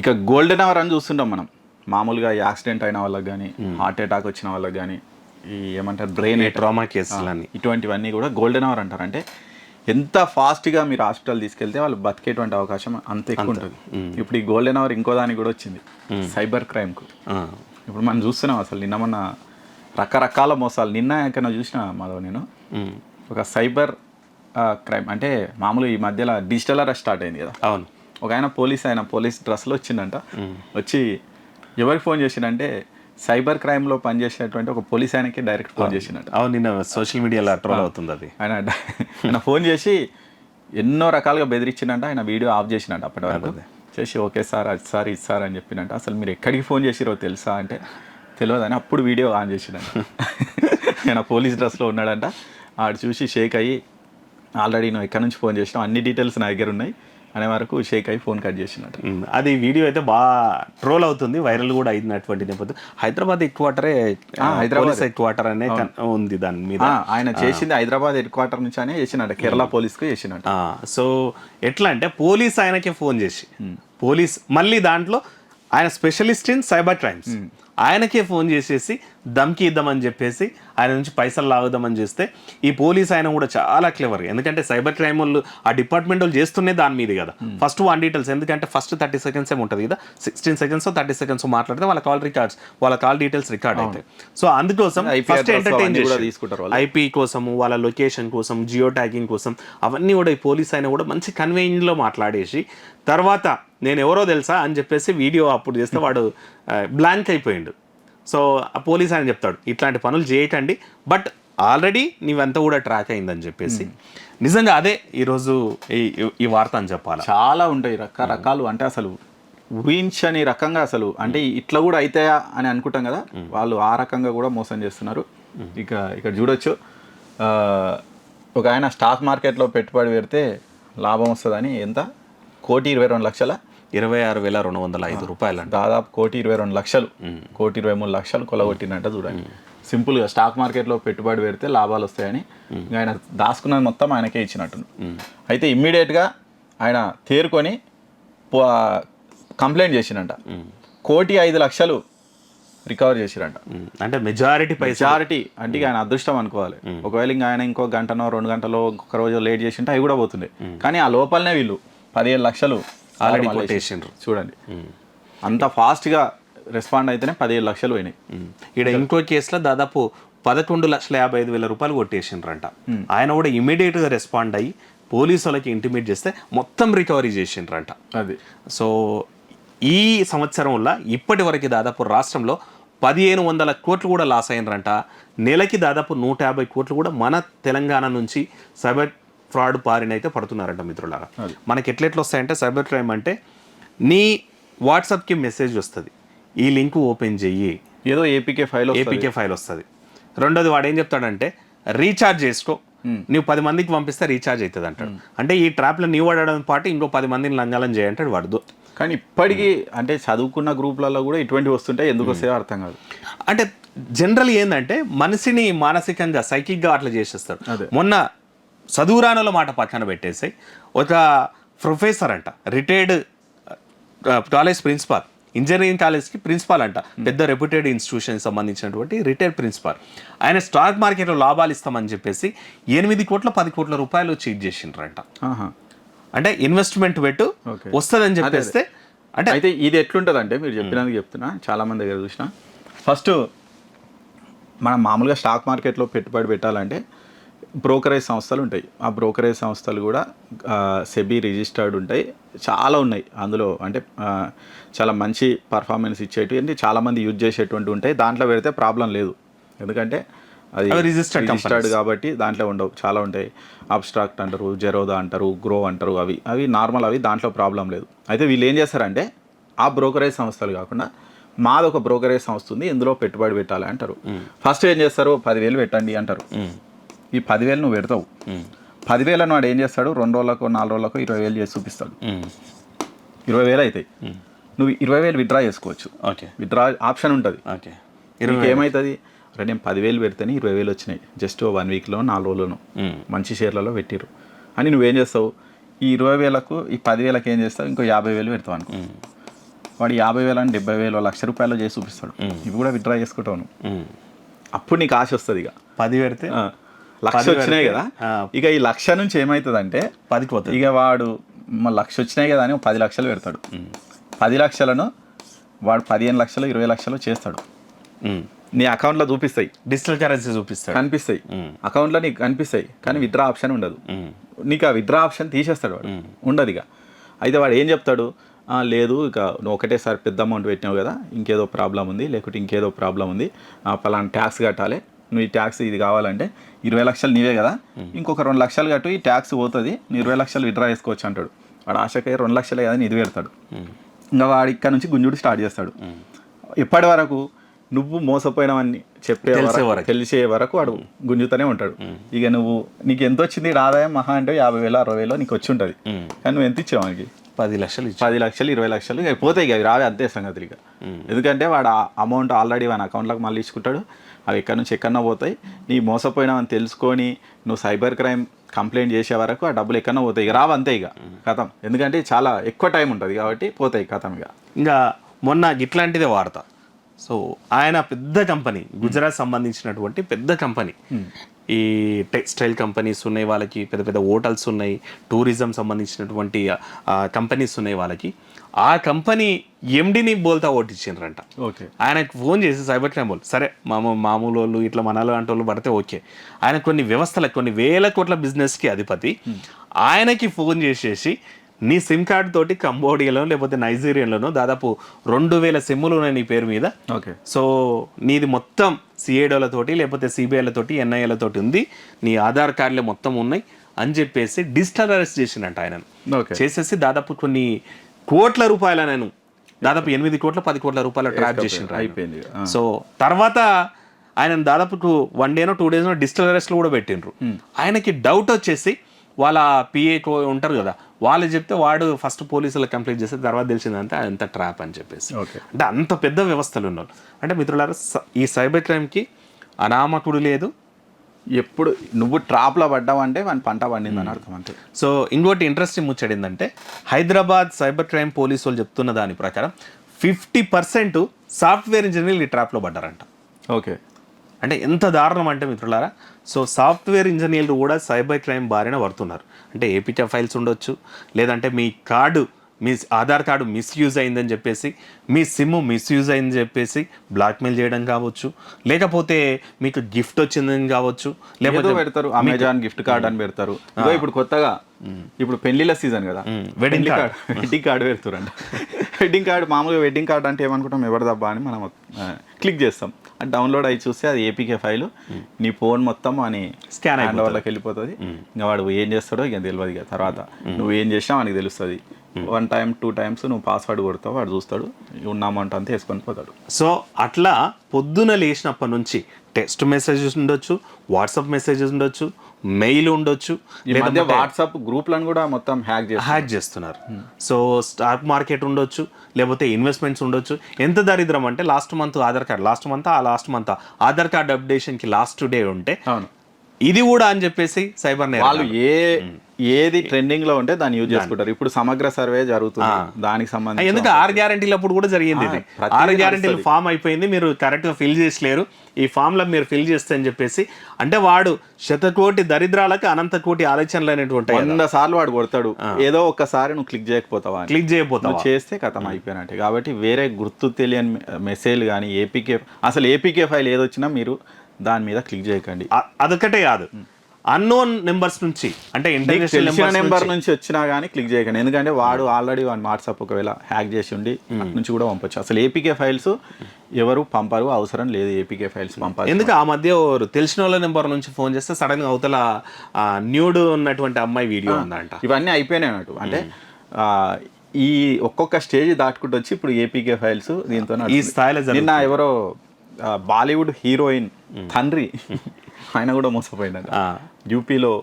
ఇక golden hour అని చూస్తుంటాం మనం. మామూలుగా యాక్సిడెంట్ అయిన వాళ్ళకి కానీ హార్ట్ అటాక్ వచ్చిన వాళ్ళకి కానీ ఈ ఏమంటారు బ్రెయిన్ ట్రామా కేసులని ఇటువంటివన్నీ కూడా గోల్డెన్ అవర్ అంటారు. అంటే ఎంత ఫాస్ట్గా మీరు హాస్పిటల్ తీసుకెళ్తే వాళ్ళు బతికేటువంటి అవకాశం అంత ఎక్కువ ఉంటుంది. ఇప్పుడు ఈ గోల్డెన్ అవర్ ఇంకో దానికి కూడా వచ్చింది. సైబర్ క్రైమ్కు ఇప్పుడు మనం చూస్తున్నాం అసలు నిన్న మొన్న రకరకాల మోసాలు. నిన్న ఎక్కడ చూసిన మాధవ్ నేను. ఒక సైబర్ క్రైమ్ అంటే మామూలు ఈ మధ్యలో డిజిటల్ అరెస్ట్ స్టార్ట్ అయింది కదా. అవును. ఒక ఆయన పోలీస్ ఆయన పోలీస్ డ్రెస్లో వచ్చిందంట వచ్చి ఎవరికి ఫోన్ చేసిండంటే సైబర్ క్రైమ్లో పనిచేసేటువంటి ఒక పోలీస్ ఆయనకి డైరెక్ట్ ఫోన్ అవును. నిన్న సోషల్ మీడియాలో ట్రోల్ అవుతుంది అది. ఆయన ఆయన ఫోన్ చేసి ఎన్నో రకాలుగా బెదిరించిండంట. ఆయన వీడియో ఆఫ్ చేసినట్టు అప్పటి వరకు. చేసి ఓకే సార్ అది సార్ ఇది సార్ అని చెప్పినంట. అసలు మీరు ఎక్కడికి ఫోన్ చేసిరో తెలుసా? అంటే తెలియదు అని అప్పుడు వీడియో ఆన్ చేసిండంట. ఆయన పోలీస్ డ్రెస్లో ఉన్నాడంట. ఆడు చూసి షేక్ అయ్యి ఆల్రెడీ నువ్వు ఎక్కడి నుంచి ఫోన్ చేసినావు? అన్ని డీటెయిల్స్ నా దగ్గర ఉన్నాయి. అనే వరకు షేక్ అయ్యి ఫోన్ కట్ చేసినట్టు. అది వీడియో అయితే బాగా ట్రోల్ అవుతుంది వైరల్ కూడా అయినటువంటి నేపథ్యం. హైదరాబాద్ హెడ్ క్వార్టరే హైదరాబాద్. హెడ్ క్వార్టర్ అనే ఉంది దాని మీద. ఆయన చేసింది హైదరాబాద్ హెడ్ క్వార్టర్ నుంచి అనే చేసినట్ట కేరళ పోలీస్కు చేసినట్టు. సో ఎట్లా అంటే పోలీస్ ఆయనకే ఫోన్ చేసి పోలీస్ మళ్ళీ దాంట్లో ఆయన స్పెషలిస్ట్ ఇన్ సైబర్ క్రైమ్స్. ఆయనకే ఫోన్ చేసేసి దమ్కి ఇద్దామని చెప్పేసి ఆయన నుంచి పైసలు లాగుదామని చేస్తే ఈ పోలీస్ ఆయన కూడా చాలా క్లెవర్ ఎందుకంటే సైబర్ క్రైమ్ వాళ్ళు ఆ డిపార్ట్మెంట్ వాళ్ళు చేస్తున్నే దాని మీద కదా. ఫస్ట్ వన్ డీటెయిల్స్ ఎందుకంటే ఫస్ట్ థర్టీ సెకండ్స్ ఏమి ఉంటుంది కదా. సిక్స్టీన్ సెకండ్స్ థర్టీ సెకండ్స్ మాట్లాడితే వాళ్ళ కాల్ రికార్డ్స్ వాళ్ళ కాల్ డీటెయిల్స్ రికార్డ్ అవుతాయి. సో అందుకోసం ఫస్ట్ ఎంటర్టైన్ తీసుకుంటారు వాళ్ళు. ఐపీ కోసము వాళ్ళ లొకేషన్ కోసం జియో ట్యాగింగ్ కోసం అవన్నీ కూడా ఈ పోలీస్ అయినా కూడా మంచి కన్వీనియంట్లో మాట్లాడేసి తర్వాత నేను ఎవరో తెలుసా అని చెప్పేసి వీడియో అప్పుడు చేస్తే వాడు బ్లాంక్ అయిపోయిండు. సో ఆ పోలీస్ ఆయన చెప్తాడు ఇట్లాంటి పనులు చేయకండి బట్ ఆల్రెడీ నీవంతా కూడా ట్రాక్ అయిందని చెప్పేసి. నిజంగా అదే ఈరోజు ఈ ఈ వార్త అని చెప్పాలి? చాలా ఉంటాయి రకరకాలు. అంటే అసలు ఊహించని రకంగా అసలు అంటే ఇట్లా కూడా అవుతాయా అని అనుకుంటాం కదా వాళ్ళు ఆ రకంగా కూడా మోసం చేస్తున్నారు. ఇక ఇక్కడ చూడొచ్చు. ఒక ఆయన స్టాక్ మార్కెట్లో పెట్టుబడి పెడితే లాభం వస్తుందని ఎంత? కోటి ఇరవై రెండు లక్షల? ఇరవై ఆరు వేల రెండు వందల ఐదు రూపాయలు అంట దాదాపు కోటి ఇరవై రెండు లక్షలు. కోటి ఇరవై మూడు లక్షలు కొలగొట్టినట్ట చూడండి. సింపుల్గా స్టాక్ మార్కెట్లో పెట్టుబడి పెడితే లాభాలు వస్తాయని ఇంకా ఆయన దాచుకున్నది మొత్తం ఆయనకే ఇచ్చినట్టు అయితే ఇమ్మీడియట్గా ఆయన తేరుకొని కంప్లైంట్ చేసినంట కోటి ఐదు లక్షలు రికవర్ చేసిరంట. అంటే మెజారిటీ మెజారిటీ అంటే ఆయన అదృష్టం అనుకోవాలి. ఒకవేళ ఇంకా ఆయన ఇంకో గంటనో రెండు గంటలో ఒక రోజు లేట్ చేసి ఉంటే అవి కూడా పోతుండే. కానీ ఆ లోపలనే వీళ్ళు పదిహేను లక్షలు ఆల్రెడీ కొట్టేసిండ్రు. చూడండి. అంత ఫాస్ట్గా రెస్పాండ్ అయితేనే పదిహేను లక్షలు పోయినాయి. ఇక్కడ ఇంకో కేసులో దాదాపు పదకొండు లక్షల యాభై ఐదు వేల రూపాయలు కొట్టేసిండ్రంట. ఆయన కూడా immediate గా రెస్పాండ్ అయ్యి పోలీసు వాళ్ళకి ఇంటిమేట్ చేస్తే మొత్తం రికవరీ చేసిండ్రంట. అది. సో ఈ సంవత్సరంలో ఇప్పటి వరకు దాదాపు రాష్ట్రంలో పదిహేను వందల కోట్లు కూడా లాస్ అయినరంట నెలకి దాదాపు నూట యాభై కోట్లు కూడా మన తెలంగాణ నుంచి సైబర్ ఫ్రాడ్ బారిన అయితే పడుతున్నారంట మిత్రులారా. మనకి ఎట్లెట్లు వస్తాయంటే సైబర్ క్రైమ్ అంటే నీ వాట్సాప్కి మెసేజ్ వస్తుంది. ఈ లింక్ ఓపెన్ చెయ్యి. ఏదో ఏపీకే ఫైల్ ఏపీకే ఫైల్ వస్తుంది. రెండోది వాడు ఏం చెప్తాడంటే రీఛార్జ్ చేసుకో. నువ్వు పది మందికి పంపిస్తే రీఛార్జ్ అవుతుంది అంటాడు. అంటే ఈ ట్రాప్లో నీవు వాడడం పాటు ఇంకో పది మందిని లంగాలం చేయంటాడు వాడు. కానీ ఇప్పటికీ అంటే చదువుకున్న గ్రూప్లలో కూడా ఇటువంటివి వస్తుంటే ఎందుకు వస్తాయో అర్థం కాదు. అంటే జనరల్ ఏంటంటే మనిషిని మానసికంగా సైకిక్గా అట్లా చేసేస్తాడు. మొన్న చదువురానుల మాట పక్కన పెట్టేసి ఒక ప్రొఫెసర్ అంట రిటైర్డ్ కాలేజ్ ప్రిన్సిపాల్ ఇంజనీరింగ్ కాలేజ్కి ప్రిన్సిపాల్ అంట. పెద్ద రెప్యూటెడ్ ఇన్స్టిట్యూషన్ సంబంధించినటువంటి రిటైర్డ్ ప్రిన్సిపాల్ ఆయన స్టాక్ మార్కెట్లో లాభాలు ఇస్తామని చెప్పేసి ఎనిమిది కోట్ల పది కోట్ల రూపాయలు చీట్ చేసిండ్రంట. అంటే ఇన్వెస్ట్మెంట్ పెట్టు. వస్తుందని చెప్పేస్తే అంటే అయితే ఇది ఎట్లుంటుంది అంటే మీరు చెప్పినందుకు చెప్తున్నా చాలా మంది దగ్గర చూసిన. ఫస్ట్ మనం మామూలుగా స్టాక్ మార్కెట్లో పెట్టుబడి పెట్టాలంటే బ్రోకరేజ్ సంస్థలు ఉంటాయి. ఆ బ్రోకరేజ్ సంస్థలు కూడా సెబీ రిజిస్టర్డ్ ఉంటాయి. చాలా ఉన్నాయి. అందులో అంటే చాలా మంచి పర్ఫార్మెన్స్ ఇచ్చేటివి అంటే చాలామంది యూజ్ చేసేటువంటి ఉంటాయి. దాంట్లో పెడితే ప్రాబ్లం లేదు. ఎందుకంటే అది registered రిజిస్టర్డ్ కాబట్టి దాంట్లో ఉండవు. చాలా ఉంటాయి. అబ్స్ట్రాక్ట్ అంటారు జెరోదా అంటారు గ్రో అంటారు అవి అవి నార్మల్ అవి దాంట్లో ప్రాబ్లం లేదు. అయితే వీళ్ళు ఏం చేస్తారంటే ఆ బ్రోకరేజ్ సంస్థలు కాకుండా మాది ఒక బ్రోకరేజ్ సంస్థ ఉంది. ఇందులో పెట్టుబడి పెట్టాలి అంటారు. ఫస్ట్ ఏం చేస్తారు? పదివేలు పెట్టండి అంటారు. ఈ పదివేలు నువ్వు పెడతావు. పదివేలను వాడు ఏం చేస్తాడు? రెండు రోజులకు నాలుగు రోజులకు ఇరవై వేలు చేసి చూపిస్తాడు. ఇరవై వేలు అవుతాయి. నువ్వు ఇరవై వేలు విత్డ్రా చేసుకోవచ్చు. ఓకే. విత్డ్రా ఆప్షన్ ఉంటుంది. ఓకే. నీకు ఏమవుతుంది అరే నేను పదివేలు పెడితేనే ఇరవై వేలు వచ్చినాయి. జస్ట్ వన్ వీక్లో నాలుగు రోజులను మంచి షేర్లలో పెట్టిరు అని నువ్వేం చేస్తావు? ఈ ఇరవై వేలకు ఈ పదివేలకు ఏం చేస్తావు? ఇంకో యాభై వేలు పెడతావు అనుకో. వాడు యాభై వేలు అని డెబ్బై వేలు లక్ష రూపాయలు చేసి చూపిస్తాడు. ఇవి కూడా విత్డ్రా చేసుకుంటావు. అప్పుడు నీకు ఆశ వస్తుంది ఇక. పది పెడితే లక్ష వచ్చినాయి కదా. ఇక ఈ లక్ష నుంచి ఏమవుతుందంటే పదికి పోతుంది ఇక వాడు లక్ష వచ్చినాయి కదా అని పది లక్షలు పెడతాడు. పది లక్షలను వాడు పదిహేను లక్షలు ఇరవై లక్షలు చేస్తాడు. నీ అకౌంట్లో చూపిస్తాయి. డిజిటల్ కరెన్సీ చూపిస్తాడు. కనిపిస్తాయి. అకౌంట్లో నీకు కనిపిస్తాయి. కానీ విత్డ్రా ఆప్షన్ ఉండదు. నీకు ఆ విత్డ్రా ఆప్షన్ తీసేస్తాడు వాడు. ఉండదు ఇక. అయితే వాడు ఏం చెప్తాడు? "ఆ, లేదు ఇక నువ్వు ఒకటేసారి పెద్ద అమౌంట్ పెట్టినావు కదా ఇంకేదో ప్రాబ్లం ఉంది లేకుంటే ఇంకేదో ప్రాబ్లం ఉంది. పలానా ట్యాక్స్ కట్టాలి నువ్వు ఈ ట్యాక్స్ ఇది కావాలంటే ఇరవై లక్షలు నీవే కదా. ఇంకొక రెండు లక్షలు కట్టు ఈ ట్యాక్స్ పోతుంది నువ్వు ఇరవై లక్షలు విత్డ్రా చేసుకోవచ్చు అంటాడు. వాడు ఆశకై రెండు లక్షలే కదా ఇది పెడతాడు. ఇంకా వాడు ఇక్కడ నుంచి గుంజుడు స్టార్ట్ చేస్తాడు. ఇప్పటి వరకు నువ్వు మోసపోయినవన్నీ చెప్పే తెలిసే వరకు. వరకు. తెలిసే వరకు వాడు గుంజుతూనే ఉంటాడు. ఇక నువ్వు నీకు ఎంత వచ్చింది? ఆదాయం మహా అంటే యాభై వేలు అరవై వేలు నీకు వచ్చి ఉంటుంది. కానీ నువ్వు ఎంత ఇచ్చావు మనకి పది లక్షలు పది లక్షలు ఇరవై లక్షలు ఇక పోతాయి ఇక అవి రావే అంతే సంగతులు ఇక. ఎందుకంటే వాడు ఆ అమౌంట్ ఆల్రెడీ వాని అకౌంట్లోకి మళ్ళీ ఇచ్చుకుంటాడు. అవి ఎక్కడి నుంచి ఎక్కడన్నా పోతాయి. నీ మోసపోయినావని తెలుసుకొని నువ్వు సైబర్ క్రైమ్ కంప్లైంట్ చేసే వరకు ఆ డబ్బులు ఎక్కడన్నా పోతాయి. ఇక రావు అంతే ఇక. కథం. ఎందుకంటే చాలా ఎక్కువ టైం ఉంటుంది కాబట్టి పోతాయి కథం ఇక. ఇంకా మొన్న ఇట్లాంటిదే వార్త. సో ఆయన పెద్ద కంపెనీ గుజరాత్ సంబంధించినటువంటి పెద్ద కంపెనీ. ఈ టెక్స్టైల్ కంపెనీస్ ఉన్నాయి వాళ్ళకి పెద్ద పెద్ద హోటల్స్ ఉన్నాయి టూరిజం సంబంధించినటువంటి కంపెనీస్ ఉన్నాయి వాళ్ళకి. ఆ కంపెనీ ఎండిని బోల్తా ఓటిచ్చిండ్రంట. ఓకే. ఆయనకు ఫోన్ చేసి సైబర్ క్రైమ్ వాళ్ళు సరే మామూ మామూలు వాళ్ళు ఇట్లా మనలో అంటే వాళ్ళు పడితే ఓకే. ఆయన కొన్ని వ్యవస్థలకు కొన్ని వేల కోట్ల బిజినెస్కి అధిపతి. ఆయనకి ఫోన్ చేసేసి నీ సిమ్ కార్డ్ తోటి కంబోడియాలో లేకపోతే నైజీరియాలోనో దాదాపు రెండు వేల సిమ్ములు ఉన్నాయి నీ పేరు మీద. ఓకే. సో నీది మొత్తం సిఏడోలతోటి లేకపోతే సిబిఐలతోటి ఎన్ఐఏలతోటి ఉంది. నీ ఆధార్ కార్డులే మొత్తం ఉన్నాయి అని చెప్పేసి డిజిటల్ అరెస్ట్ చేసిండంట ఆయనను. ఓకే. చేసేసి దాదాపు కొన్ని కోట్ల రూపాయల నేను దాదాపు ఎనిమిది కోట్ల పది కోట్ల రూపాయల ట్రాప్ చేసిండ్రు ఆయన. అయిపోయింది. సో తర్వాత ఆయన దాదాపు వన్ డేనో టూ డేనో డిజిటల్ అరెస్ట్లు కూడా పెట్టిండ్రు. ఆయనకి డౌట్ వచ్చేసి వాళ్ళ పిఏ ఉంటారు కదా వాళ్ళు చెప్తే వాడు ఫస్ట్ పోలీసులకు కంప్లైంట్ చేస్తే తర్వాత తెలిసిందంటే అంత ట్రాప్ అని చెప్పేసి. ఓకే. అంటే అంత పెద్ద వ్యవస్థలు ఉన్నారు అంటే మిత్రులారా స- ఈ సైబర్ క్రైమ్కి అనామకుడు లేదు. ఎప్పుడు నువ్వు ట్రాప్లో పడ్డావంటే వాని పంట పండిందని అర్థం అంతే. సో ఇంకోటి ఇంట్రెస్టింగ్ ముచ్చట ఏంటంటే హైదరాబాద్ సైబర్ క్రైమ్ పోలీసు వాళ్ళు చెప్తున్న దాని ప్రకారం ఫిఫ్టీ పర్సెంట్ సాఫ్ట్వేర్ ఇంజనీర్లు ఈ ట్రాప్లో పడ్డారంట. ఓకే. అంటే ఎంత దారుణం అంటే మిత్రులారా సో సాఫ్ట్వేర్ ఇంజనీర్లు కూడా సైబర్ క్రైమ్ బారిన పడుతున్నారు. అంటే ఏపీకే ఫైల్స్ ఉండొచ్చు లేదంటే మీ కార్డు మీ ఆధార్ కార్డు మిస్యూజ్ అయిందని చెప్పేసి మీ సిమ్ మిస్యూజ్ అయిందని చెప్పేసి బ్లాక్మెయిల్ చేయడం కావచ్చు లేకపోతే మీకు గిఫ్ట్ వచ్చిందని కావచ్చు లేకపోతే పెడతారు అమెజాన్ గిఫ్ట్ కార్డ్ అని పెడతారు. ఇప్పుడు కొత్తగా ఇప్పుడు పెళ్ళిళ్ళ సీజన్ కదా. wedding కార్డ్ వెడ్డింగ్ కార్డ్ పెడుతురంట. వెడ్డింగ్ కార్డ్ మామూలుగా వెడ్డింగ్ కార్డ్ అంటే ఏమనుకుంటాం ఎవరిదబ్బా అని మనం క్లిక్ చేస్తాం. అది డౌన్లోడ్ అయి చూస్తే అది ఏపీకే ఫైల్ నీ ఫోన్ మొత్తం అని Scan హ్యాండ్ ఓవర్లోకి వెళ్ళిపోతుంది. ఇంకా వాడు ఏం చేస్తాడో ఇక తెలియదు ఇక తర్వాత. నువ్వు ఏం చేసినా వానికి తెలుస్తుంది. వన్ టైం టూ టైమ్స్ నువ్వు పాస్వర్డ్ కొడతావు వాడు చూస్తాడు. ఉన్న అమౌంట్ అంతా వేసుకొని పోతాడు. సో అట్లా పొద్దున లేచినప్పటి నుంచి టెక్స్ట్ మెసేజెస్ ఉండొచ్చు వాట్సాప్ మెసేజెస్ ఉండొచ్చు మెయిల్ ఉండొచ్చు. మధ్య వాట్సాప్ గ్రూప్లను కూడా మొత్తం హ్యాక్ చేస్తారు హ్యాక్ చేస్తున్నారు. సో స్టాక్ మార్కెట్ ఉండొచ్చు లేకపోతే ఇన్వెస్ట్మెంట్స్ ఉండొచ్చు. ఎంత దరిద్రం అంటే last month Aadhaar card last month ఆ లాస్ట్ మంత్. ఆధార్ కార్డ్ అప్డేషన్కి లాస్ట్ డే ఉంటే ఇది కూడా అని చెప్పేసి సైబర్ వాళ్ళు ఏ ఏది ట్రెండింగ్లో ఉంటే దాన్ని యూజ్ చేసుకుంటారు. ఇప్పుడు సమగ్ర సర్వే జరుగుతుంది. దానికి సంబంధించి ఎందుకు ఆరు గ్యారంటీలు అప్పుడు కూడా జరిగింది ఇది. ప్రతిదీ ఆరు గ్యారంటీలు ఫామ్ అయిపోయింది. మీరు కరెక్ట్గా ఫిల్ చేసలేరు. ఈ ఫామ్లో మీరు ఫిల్ చేస్తే అని చెప్పేసి అంటే వాడు శతకోటి దరిద్రాలకు అనంత కోటి ఆలోచనలు అనేటువంటి వంద సార్లు వాడు కొడతాడు. ఏదో ఒక్కసారి నువ్వు క్లిక్ చేయకపోతావా. క్లిక్ నువ్వు చేస్తే కథం అయిపోయినట్టే. కాబట్టి వేరే గుర్తు తెలియని మెసేజ్ కానీ ఏపీకే అసలు ఏపీకే ఫైల్ ఏదొచ్చినా మీరు దాని మీద క్లిక్ చేయకండి. అదొకటే కాదు. అన్నోన్ నెంబర్స్ నుంచి అంటే ఇంటర్నేషనల్ నెంబర్ నుంచి. వచ్చినా కానీ క్లిక్ చేయకండి. ఎందుకంటే వాడు ఆల్రెడీ వాడి వాట్సాప్ ఒకవేళ హ్యాక్ చేసి ఉండి అటు నుంచి కూడా పంపొచ్చు. అసలు ఏపీకే ఫైల్స్ ఎవరు పంపరు అవసరం లేదు ఏపీకే ఫైల్స్ పంపాలి ఎందుకు ఆ మధ్య తెలిసిన వాళ్ళ నెంబర్ నుంచి ఫోన్ చేస్తే సడన్గా అవతల న్యూడ్ ఉన్నటువంటి అమ్మాయి వీడియో ఉందంట. ఇవన్నీ అయిపోయినాయి అన్నట్టు. అంటే ఆ, ఈ ఒక్కొక్క స్టేజ్ దాటుకుంటూ వచ్చి ఇప్పుడు ఏపీకే ఫైల్స్ దీంతో ఈ స్థాయిలో. నిన్న ఎవరో బాలీవుడ్ హీరోయిన్ తండ్రి. ఆయన కూడా మోసపోయిందంట. యూపీలో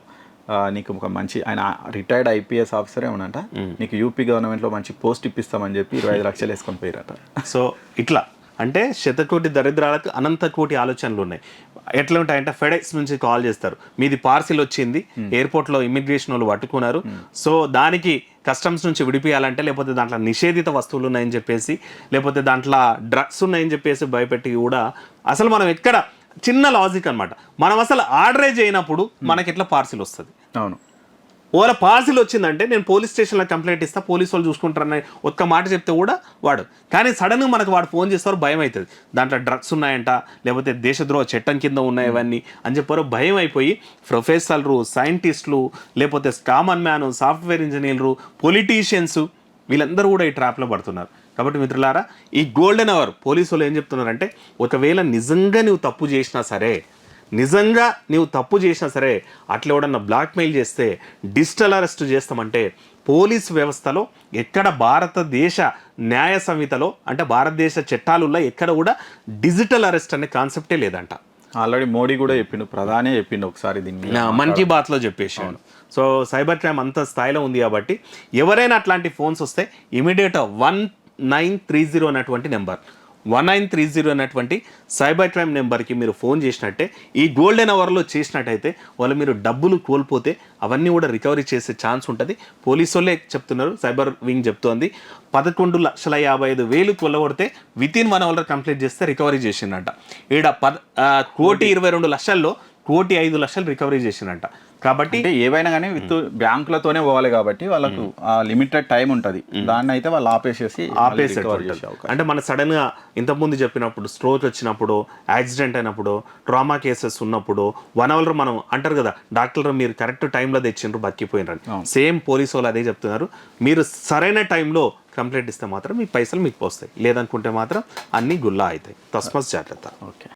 నీకు ఒక మంచి ఆయన రిటైర్డ్ ఐపీఎస్ ఆఫీసర్ ఏమనంట నీకు యూపీ గవర్నమెంట్లో మంచి పోస్ట్ ఇప్పిస్తామని చెప్పి ఇరవై ఐదు లక్షలు వేసుకొని పోయారట సో ఇట్లా. అంటే శతకోటి దరిద్రాలకు అనంత కోటి ఆలోచనలు ఉన్నాయి. ఎట్లా ఉంటాయంటే ఫెడెక్స్ నుంచి కాల్ చేస్తారు. మీది పార్సిల్ వచ్చింది. ఎయిర్పోర్ట్లో ఇమిగ్రేషన్ వాళ్ళు పట్టుకున్నారు. సో దానికి కస్టమ్స్ నుంచి విడిపియాలంటే లేకపోతే దాంట్లో నిషేధిత వస్తువులు ఉన్నాయని చెప్పేసి లేకపోతే దాంట్లో డ్రగ్స్ ఉన్నాయని చెప్పేసి భయపెట్టి కూడా అసలు మనం ఎక్కడ చిన్న లాజిక్ అన్నమాట. మనం అసలు ఆర్డరే చేయనప్పుడు మనకి ఎట్లా పార్సిల్ వస్తుంది? అవును. ఓల పాజిల్ వచ్చిందంటే నేను పోలీస్ స్టేషన్లో కంప్లైంట్ ఇస్తా పోలీస్ వాళ్ళు చూసుకుంటారని ఒక్క మాట చెప్తే కూడా వాడు. కానీ సడన్గా మనకు వాడు ఫోన్ చేస్తారు భయం అవుతుంది. దాంట్లో డ్రగ్స్ ఉన్నాయంట లేకపోతే దేశద్రోహ చట్టం కింద ఉన్నాయి ఇవన్నీ అని చెప్పారు భయం అయిపోయి ప్రొఫెసర్లు సైంటిస్టులు లేకపోతే కామన్ మ్యాన్ సాఫ్ట్వేర్ ఇంజనీర్లు పొలిటీషియన్స్ వీళ్ళందరూ కూడా ఈ ట్రాప్లో పడుతున్నారు. కాబట్టి మిత్రులారా ఈ గోల్డెన్ అవర్ పోలీసు వాళ్ళు ఏం చెప్తున్నారంటే ఒకవేళ నిజంగా నువ్వు తప్పు చేసినా సరే నిజంగా నీవు తప్పు చేసినా సరే అట్లా ఎవడన్నా బ్లాక్మెయిల్ చేస్తే డిజిటల్ అరెస్ట్ చేస్తామంటే పోలీస్ వ్యవస్థలో ఎక్కడ భారతదేశ న్యాయ సంహితలో అంటే భారతదేశ చట్టాలలో ఎక్కడ కూడా డిజిటల్ అరెస్ట్ అనే కాన్సెప్టే లేదంట. ఆల్రెడీ మోడీ కూడా చెప్పిండు ప్రధానే చెప్పిండు ఒకసారి దీని మీద నా మన్ కీ బాత్లో చెప్పేసాను సో సైబర్ క్రైమ్ అంత స్థాయిలో ఉంది కాబట్టి ఎవరైనా అట్లాంటి ఫోన్స్ వస్తే immediate one nine three zero అన్నటువంటి number. One nine three zero అన్నటువంటి సైబర్ క్రైమ్ నెంబర్కి మీరు ఫోన్ చేసినట్టే ఈ గోల్డెన్ అవర్లో చేసినట్టయితే వాళ్ళు మీరు డబ్బులు కోల్పోతే అవన్నీ కూడా రికవరీ చేసే ఛాన్స్ ఉంటుంది. పోలీసు వాళ్ళే చెప్తున్నారు సైబర్ వింగ్ చెప్తోంది. పదకొండు లక్షల యాభై ఐదు వేలు కొల్లగొడితే within one hour complete చేస్తే రికవరీ చేసిందంట. ఈడ పద కోటి. ఇరవై రెండు లక్షల్లో కోటి ఐదు లక్షలు రికవరీ చేసిందంట. కాబట్టి ఏవైనా కానీ విత్ బ్యాంకులతోనే పోవాలి కాబట్టి వాళ్ళకు ఆ లిమిటెడ్ టైం ఉంటది. దాన్ని అయితే వాళ్ళు ఆపేసేసి అవకాశం. అంటే మన సడన్గా ఇంతకుముందు చెప్పినప్పుడు స్ట్రోక్ వచ్చినప్పుడు యాక్సిడెంట్ అయినప్పుడు ట్రామా కేసెస్ ఉన్నప్పుడు వన్ అవర్ మనం అంటారు కదా డాక్టర్ మీరు కరెక్ట్ టైంలో తెచ్చిండ్రు బతికిపోయినారు సేమ్ పోలీసు వాళ్ళు అదే చెప్తున్నారు. మీరు సరైన టైంలో కంప్లైంట్ ఇస్తే మాత్రం మీ పైసలు మీకు పోస్తాయి. లేదనుకుంటే మాత్రం అన్ని గుల్లా అవుతాయి. తస్మస్ జాగ్రత్త. ఓకే.